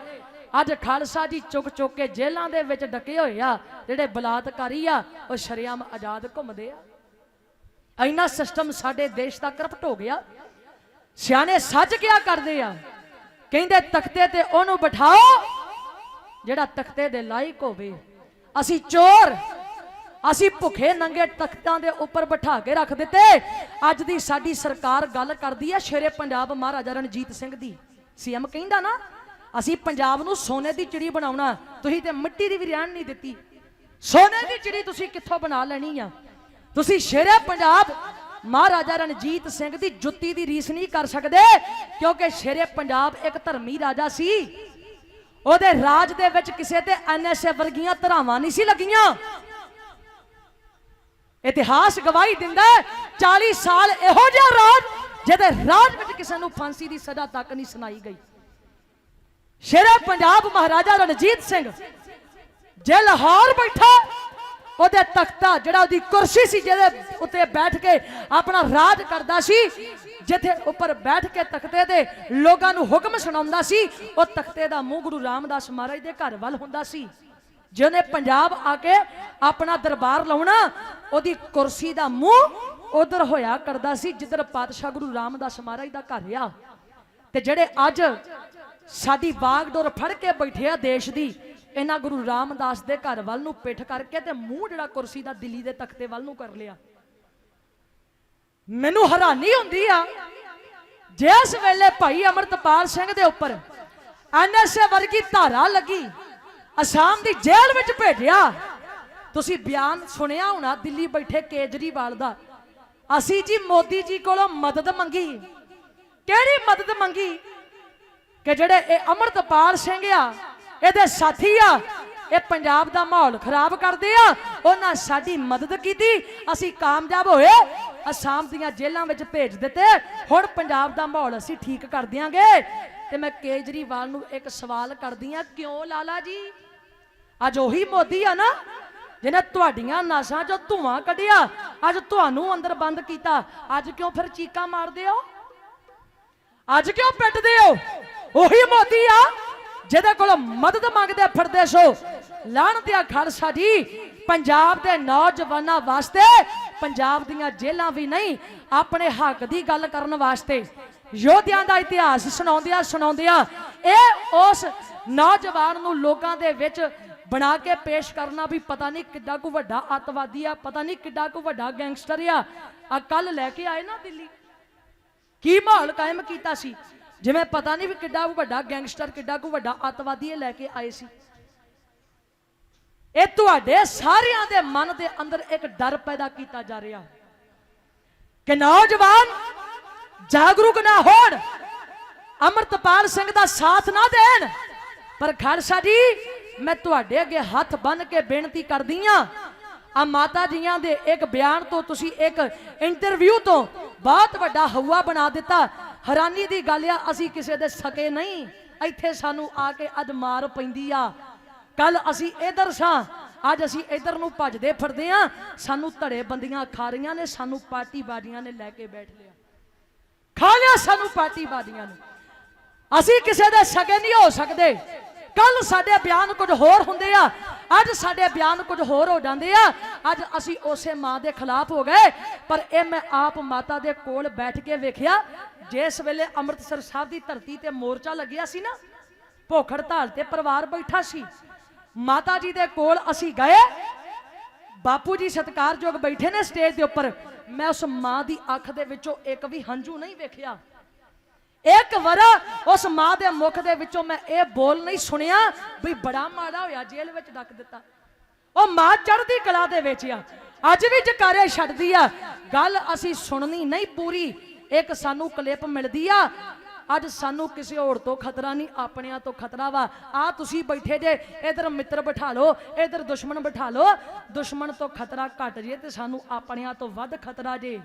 ਅੱਜ ਖਾਲਸਾ ਜੀ ਚੁੱਕ ਚੁੱਕ ਕੇ ਜੇਲ੍ਹਾਂ ਦੇ ਵਿੱਚ ਡੱਕੇ ਹੋਏ ਆ, ਜਿਹੜੇ ਬਲਾਤਕਾਰੀ ਆ, ਉਹ ਸ਼ਰੇਆਮ ਆਜ਼ਾਦ ਘੁੰਮਦੇ ਆ। ਇੰਨਾ ਸਿਸਟਮ ਸਾਡੇ ਦੇਸ਼ ਦਾ ਕਰਪਟ ਹੋ ਗਿਆ। ਸਿਆਣੇ ਸੱਚ ਕਿਆ ਕਰਦੇ ਆ? ਕਹਿੰਦੇ ਤਖਤੇ ਤੇ ਉਹਨੂੰ ਬਿਠਾਓ, ਜਿਹੜਾ ਤਖਤੇ ਦੇ ਲਾਇਕ ਹੋਵੇ। ਅਸੀਂ ਚੋਰ, ਅਸੀਂ ਭੁੱਖੇ ਨੰਗੇ ਤਖਤਾਂ ਦੇ ਉੱਪਰ ਬਿਠਾ ਕੇ ਰੱਖ ਦਿੱਤੇ। ਅੱਜ ਦੀ ਸਾਡੀ ਸਰਕਾਰ ਗੱਲ ਕਰਦੀ ਹੈ ਸ਼ੇਰੇ ਪੰਜਾਬ ਮਹਾਰਾਜਾ ਰਣਜੀਤ ਸਿੰਘ ਦੀ। ਸੀਐਮ ਕਹਿੰਦਾ ਨਾ ਅਸੀਂ ਪੰਜਾਬ ਨੂੰ ਸੋਨੇ ਦੀ ਚਿੜੀ ਬਣਾਉਣਾ ਤੁਸੀਂ ਤੇ ਮਿੱਟੀ ਦੀ ਵੀ ਰਹਿਣ ਨਹੀਂ ਦਿੱਤੀ। ਸੋਨੇ ਦੀ ਚਿੜੀ ਤੁਸੀਂ ਕਿੱਥੋਂ ਬਣਾ ਲੈਣੀ ਆ? ਤੁਸੀਂ ਸ਼ੇਰੇ ਪੰਜਾਬ ਮਹਾਰਾਜਾ ਰਣਜੀਤ ਸਿੰਘ ਦੀ ਜੁੱਤੀ ਦੀ ਰੀਸ ਨਹੀਂ ਕਰ ਸਕਦੇ ਕਿਉਂਕਿ ਸ਼ੇਰੇ ਪੰਜਾਬ ਇੱਕ ਧਰਮੀ ਰਾਜਾ ਸੀ। ਉਹਦੇ ਰਾਜ ਦੇ ਵਿੱਚ ਕਿਸੇ ਤੇ ਐਨਐਸਏ ਵਰਗੀਆਂ ਧਰਾਵਾਂ ਨਹੀਂ ਸੀ ਲੱਗੀਆਂ। ਇਤਿਹਾਸ ਗਵਾਹੀ ਦਿੰਦਾ ਹੈ, 40 ਸਾਲ ਇਹੋ ਜਿਹਾ ਰਾਜ ਜਿਹਦੇ ਰਾਜ ਵਿੱਚ ਕਿਸੇ ਨੂੰ ਫਾਂਸੀ ਦੀ ਸਜ਼ਾ ਤੱਕ ਨਹੀਂ ਸੁਣਾਈ ਗਈ। ਸ਼ੇਰੇ ਪੰਜਾਬ ਮਹਾਰਾਜਾ ਰਣਜੀਤ ਸਿੰਘ ਜੇ ਲਾਹੌਰ ਬੈਠਾ, ਉਹਦੇ ਤਖਤਾ ਜਿਹੜਾ ਉਹਦੀ ਕੁਰਸੀ ਸੀ ਜਿਹਦੇ ਉੱਤੇ ਬੈਠ ਕੇ ਆਪਣਾ ਰਾਜ ਕਰਦਾ ਸੀ, ਜਿੱਥੇ ਉੱਪਰ ਬੈਠ ਕੇ ਤਖਤੇ ਦੇ ਲੋਕਾਂ ਨੂੰ ਹੁਕਮ ਸੁਣਾਉਂਦਾ ਸੀ, ਉਹ ਤਖਤੇ ਦਾ ਮੂੰਹ ਗੁਰੂ ਰਾਮਦਾਸ ਮਹਾਰਾਜ ਦੇ ਘਰ ਵੱਲ ਹੁੰਦਾ ਸੀ। ਜਿਹਨੇ ਪੰਜਾਬ ਆ ਕੇ ਆਪਣਾ ਦਰਬਾਰ ਲਾਉਣਾ, ਉਹਦੀ ਕੁਰਸੀ ਦਾ ਮੂੰਹ ਉਧਰ ਹੋਇਆ ਕਰਦਾ ਸੀ, ਜਿੱਧਰ ਪਾਤਸ਼ਾਹ ਗੁਰੂ ਰਾਮਦਾਸ ਮਹਾਰਾਜ ਦਾ ਘਰ ਆ। ਤੇ ਜਿਹੜੇ ਅੱਜ ਸਾਡੀ ਬਾਗਡੋਰ ਫੜ ਕੇ ਬੈਠੇ ਆ ਦੇਸ਼ ਦੀ। ਇਹਨਾਂ ਗੁਰੂ ਰਾਮਦਾਸ ਦੇ ਘਰ ਵੱਲ ਨੂੰ ਪਿੱਠ ਕਰਕੇ ਤੇ ਮੂੰਹ ਜਿਹੜਾ ਕੁਰਸੀ ਦਾ ਦਿੱਲੀ ਦੇ ਤਖਤੇ ਵੱਲ ਨੂੰ ਕਰ ਲਿਆ। ਮੈਨੂੰ ਹੈਰਾਨੀ ਹੁੰਦੀ ਆ ਜਿਸ ਵੇਲੇ ਭਾਈ ਅਮਰਤਪਾਲ ਸਿੰਘ ਦੇ ਉੱਪਰ ਐਨਐਸਏ ਵਰਗੀ ਧਾਰਾ ਲੱਗੀ, ਅਸਾਮ ਦੀ ਜੇਲ੍ਹ ਵਿੱਚ ਭੇਜਿਆ, ਤੁਸੀਂ ਬਿਆਨ ਸੁਣਿਆ ਹੋਣਾ ਦਿੱਲੀ ਬੈਠੇ ਕੇਜਰੀਵਾਲ ਦਾ। ਅਸੀਂ ਜੀ ਮੋਦੀ ਜੀ ਕੋਲੋਂ ਮਦਦ ਮੰਗੀ। ਕਿਹੜੀ ਮਦਦ ਮੰਗੀ? ਕਿ ਜਿਹੜੇ ਇਹ ਅਮਰਤਪਾਲ ਸਿੰਘ ਆ, ਇਹਦੇ ਸਾਥੀ ਆ, ਇਹ ਪੰਜਾਬ ਦਾ ਮਾਹੌਲ ਖਰਾਬ ਕਰਦੇ ਆ। ਉਹਨਾਂ ਸਾਡੀ ਮਦਦ ਕੀਤੀ। ਅਸੀਂ ਕਾਮਯਾਬ ਹੋਏ। ਅਸਾਮ ਦੀਆਂ ਜੇਲ੍ਹਾਂ ਵਿੱਚ ਭੇਜ ਦਿੱਤੇ। ਹੁਣ ਪੰਜਾਬ ਦਾ ਮਾਹੌਲ ਅਸੀਂ ਠੀਕ ਕਰ ਦਿਆਂਗੇ। ਤੇ ਮੈਂ ਕੇਜਰੀਵਾਲ ਨੂੰ ਇੱਕ ਸਵਾਲ ਕਰਦੀ ਆ ਕਿਉਂ ਲਾਲਾ ਜੀ? ਅੱਜ ਉਹੀ ਮੋਦੀ ਆ ਨਾ, ਜਿਹਨੇ ਤੁਹਾਡੀਆਂ ਨਾਸਾਂ 'ਚੋਂ ਧੂਆਂ ਕੱਢਿਆ। ਅੱਜ ਤੁਹਾਨੂੰ ਅੰਦਰ ਬੰਦ ਕੀਤਾ। ਅੱਜ ਕਿਉਂ ਫਿਰ ਚੀਕਾਂ ਮਾਰਦੇ ਹੋ? ਅੱਜ ਕਿਉਂ ਪਿੱਟਦੇ ਹੋ? ਉਹੀ ਮੋਦੀ ਆ, ਜਿਹਦੇ ਕੋਲ ਮਦਦ ਮੰਗਦੇ ਫਿਰਦੇ ਸੋ ਲਾਹਣਤਿਆ ਖਾਲਸਾ ਜੀ ਪੰਜਾਬ ਦੇ ਨੌਜਵਾਨਾਂ ਵਾਸਤੇ, ਪੰਜਾਬ ਦੀਆਂ ਜੇਲ੍ਹਾਂ ਵੀ ਨਹੀਂ, ਆਪਣੇ ਹੱਕ ਦੀ ਗੱਲ ਕਰਨ ਵਾਸਤੇ। ਯੋਧਿਆਂ ਦਾ ਇਤਿਹਾਸ ਸੁਣਾਉਂਦਿਆਂ ਸੁਣਾਉਂਦਿਆਂ, ਇਹ ਉਸ ਨੌਜਵਾਨ ਨੂੰ ਲੋਕਾਂ ਦੇ ਵਿੱਚ ਬਣਾ ਕੇ ਪੇਸ਼ ਕਰਨਾ ਵੀ ਪਤਾ ਨਹੀਂ ਕਿੱਡਾ ਕੁ ਵੱਡਾ ਅੱਤਵਾਦੀ ਆ, ਪਤਾ ਨਹੀਂ ਕਿੱਡਾ ਕੁ ਵੱਡਾ ਗੈਂਗਸਟਰ ਆ। ਆ ਕੱਲ ਲੈ ਕੇ ਆਏ ਨਾ ਦਿੱਲੀ। ਕੀ ਮਾਹੌਲ ਕਾਇਮ ਕੀਤਾ ਸੀ? ਜਿਵੇਂ ਪਤਾ ਨਹੀਂ ਵੀ ਕਿੱਡਾ ਕੁ ਵੱਡਾ ਗੈਂਗਸਟਰ, ਕਿੱਡਾ ਕੁ ਵੱਡਾ ਅੱਤਵਾਦੀ ਇਹ ਲੈ ਕੇ ਆਏ ਸੀ। ਇਹ ਤੁਹਾਡੇ ਸਾਰਿਆਂ ਦੇ ਮਨ ਦੇ ਅੰਦਰ ਇੱਕ ਡਰ ਪੈਦਾ ਕੀਤਾ ਜਾ ਰਿਹਾ। ਕਿ ਨੌਜਵਾਨ ਜਾਗਰੂਕ ਨਾ ਹੋਣ, ਅਮਰਤਪਾਲ ਸਿੰਘ ਦਾ ਸਾਥ ਨਾ ਦੇਣ। ਪਰ ਖਾਲਸਾ ਜੀ, ਮੈਂ ਤੁਹਾਡੇ ਅੱਗੇ ਹੱਥ ਬੰਨ ਕੇ ਬੇਨਤੀ ਕਰਦੀ ਆ ਆ ਮਾਤਾ ਜੀਆਂ ਦੇ ਇੱਕ ਬਿਆਨ ਤੋਂ ਤੁਸੀਂ ਇੱਕ ਇੰਟਰਵਿਊ ਤੋਂ ਬਹੁਤ ਵੱਡਾ ਹਵਾ ਬਣਾ ਦਿੱਤਾ। ਹੈਰਾਨੀ ਦੀ ਗੱਲ ਆ, ਅਸੀਂ ਕਿਸੇ ਦੇ ਸਕੇ ਨਹੀਂ। ਇੱਥੇ ਸਾਨੂੰ ਆ ਕੇ ਅੱਜ ਮਾਰ ਪੈਂਦੀ ਆ। ਕੱਲ ਅਸੀਂ ਇਧਰ ਸਾਂ, ਅੱਜ ਅਸੀਂ ਇਧਰ ਨੂੰ ਭੱਜਦੇ ਫਿਰਦੇ ਆ। ਸਾਨੂੰ ਧੜੇ ਬੰਦੀਆਂ ਖਾ ਰਹੀਆਂ ਨੇ, ਸਾਨੂੰ ਪਾਰਟੀ ਬਾਜੀਆਂ ਨੇ ਲੈ ਕੇ ਬੈਠ ਲਿਆ। ਖਾ ਲਿਆ ਸਾਨੂੰ ਪਾਰਟੀ ਬਾਦੀਆਂ ਨੂੰ। ਅਸੀਂ ਕਿਸੇ ਦੇ ਸਕੇ ਨਹੀਂ ਹੋ ਸਕਦੇ। ਕੱਲ ਸਾਡੇ ਬਿਆਨ ਕੁਝ ਹੋਰ ਹੁੰਦੇ ਆ। ਅੱਜ ਸਾਡੇ ਬਿਆਨ ਕੁਝ ਹੋਰ ਹੋ ਜਾਂਦੇ ਆ। ਅੱਜ ਅਸੀਂ ਉਸੇ ਮਾਂ ਦੇ ਖਿਲਾਫ ਹੋ ਗਏ। ਪਰ ਇਹ ਮੈਂ ਆਪ ਮਾਤਾ ਦੇ ਕੋਲ ਬੈਠ ਕੇ ਵੇਖਿਆ। ਜਿਸ ਵੇਲੇ ਅੰਮ੍ਰਿਤਸਰ ਸਾਹਿਬ ਦੀ ਧਰਤੀ ਤੇ ਮੋਰਚਾ ਲੱਗਿਆ ਸੀ ਨਾ ਭੁੱਖ ਹੜਤਾਲ ਤੇ ਪਰਿਵਾਰ ਬੈਠਾ ਸੀ। ਮਾਤਾ ਜੀ ਦੇ ਕੋਲ ਅਸੀਂ ਗਏ। ਬਾਪੂ ਜੀ ਸਤਿਕਾਰਯੋਗ ਬੈਠੇ ਨੇ ਸਟੇਜ ਦੇ ਉੱਪਰ। ਮੈਂ ਉਸ ਮਾਂ ਦੀ ਅੱਖ ਦੇ ਵਿੱਚੋਂ ਇੱਕ ਵੀ ਹੰਝੂ ਨਹੀਂ ਵੇਖਿਆ। ਇੱਕ ਵਾਰ ਉਸ ਮਾਂ ਦੇ ਮੁਖ ਦੇ ਵਿੱਚੋਂ ਮੈਂ ਇਹ ਬੋਲ ਨਹੀਂ ਸੁਣਿਆ ਵੀ ਬੜਾ ਮਾੜਾ ਹੋਇਆ, ਜੇਲ੍ਹ ਵਿੱਚ ਡੱਕ ਦਿੱਤਾ। ਉਹ ਮਾਂ ਚੜ੍ਹਦੀ ਕਲਾ ਦੇ ਵਿੱਚ ਆ। ਅੱਜ ਵੀ ਜਕਾਰੇ ਛੱਡਦੀ ਆ। ਗੱਲ ਅਸੀਂ ਸੁਣਨੀ ਨਹੀਂ ਪੂਰੀ। ਇੱਕ ਸਾਨੂੰ ਕਲਿੱਪ ਮਿਲਦੀ ਆ। ਅੱਜ ਸਾਨੂੰ ਕਿਸੇ ਹੋਰ ਤੋਂ ਖਤਰਾ ਨਹੀਂ, ਆਪਣਿਆਂ ਤੋਂ ਖਤਰਾ ਵਾ। ਆ ਤੁਸੀਂ ਬੈਠੇ ਜੇ, ਇਧਰ ਮਿੱਤਰ ਬਿਠਾ ਲਓ, ਇਧਰ ਦੁਸ਼ਮਣ ਬਿਠਾ ਲਓ। ਦੁਸ਼ਮਣ ਤੋਂ ਖਤਰਾ ਘਟ ਜੇ ਤੇ ਸਾਨੂੰ ਆਪਣਿਆਂ ਤੋਂ ਵੱਧ ਖਤਰਾ ਜੇ।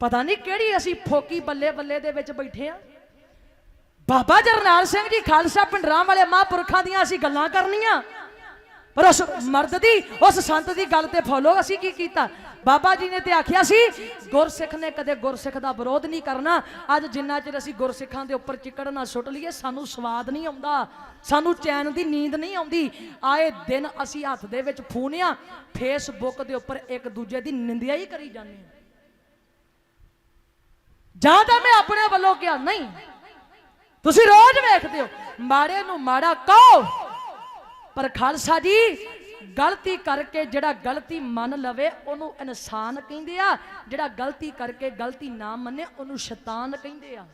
ਪਤਾ ਨਹੀਂ ਕਿਹੜੀ ਅਸੀਂ ਫੋਕੀ ਬੱਲੇ ਬੱਲੇ ਦੇ ਵਿੱਚ ਬੈਠੇ ਆ। ਬਾਬਾ ਜਰਨੈਲ ਸਿੰਘ ਜੀ, ਖਾਲਸਾ ਪਿੰਡਰਾਂ ਵਾਲੇ ਮਹਾਂਪੁਰਖਾਂ ਦੀਆਂ ਅਸੀਂ ਗੱਲਾਂ ਕਰਨੀਆਂ। ਪਰ ਉਸ ਮਰਦ ਦੀ, ਉਸ ਸੰਤ ਦੀ ਗੱਲ ਤੇ ਫੋਲੋ ਅਸੀਂ ਕੀ ਕੀਤਾ? ਬਾਬਾ ਜੀ ਨੇ ਤੇ ਆਖਿਆ ਸੀ, ਗੁਰਸਿੱਖ ਨੇ ਕਦੇ ਗੁਰਸਿੱਖ ਦਾ ਵਿਰੋਧ ਨਹੀਂ ਕਰਨਾ ਅੱਜ ਜਿੰਨਾ ਚਿਰ ਅਸੀਂ ਗੁਰਸਿੱਖਾਂ ਦੇ ਉੱਪਰ ਚਿੱਕੜ ਨਾ ਸੁੱਟ ਲਈਏ, ਸਾਨੂੰ ਸਵਾਦ ਨਹੀਂ ਆਉਂਦਾ, ਸਾਨੂੰ ਚੈਨ ਦੀ ਨੀਂਦ ਨਹੀਂ ਆਉਂਦੀ ਆਏ ਦਿਨ ਅਸੀਂ ਹੱਥ ਦੇ ਵਿੱਚ ਫੂਨਿਆ ਫੇਸਬੁੱਕ ਦੇ ਉੱਪਰ ਇੱਕ ਦੂਜੇ ਦੀ ਨਿੰਦਿਆ ਹੀ ਕਰੀ ਜਾਂਦੇ ਹਾਂ। ਜਾਂ ਤਾਂ ਮੈਂ ਆਪਣੇ ਵੱਲੋਂ ਕਿਹਾ, ਨਹੀਂ, ਤੁਸੀਂ ਰੋਜ਼ ਵੇਖਦੇ ਹੋ, ਮਾੜੇ ਨੂੰ ਮਾੜਾ ਕਹੋ, ਪਰ ਖਾਲਸਾ ਜੀ ਗਲਤੀ ਕਰਕੇ ਜਿਹੜਾ ਗਲਤੀ ਮੰਨ ਲਵੇ, ਉਹਨੂੰ ਇਨਸਾਨ ਕਹਿੰਦੇ ਆ। ਜਿਹੜਾ ਗਲਤੀ ਕਰਕੇ ਗਲਤੀ ਨਾ ਮੰਨੇ, ਉਹਨੂੰ ਸ਼ੈਤਾਨ ਕਹਿੰਦੇ ਆ।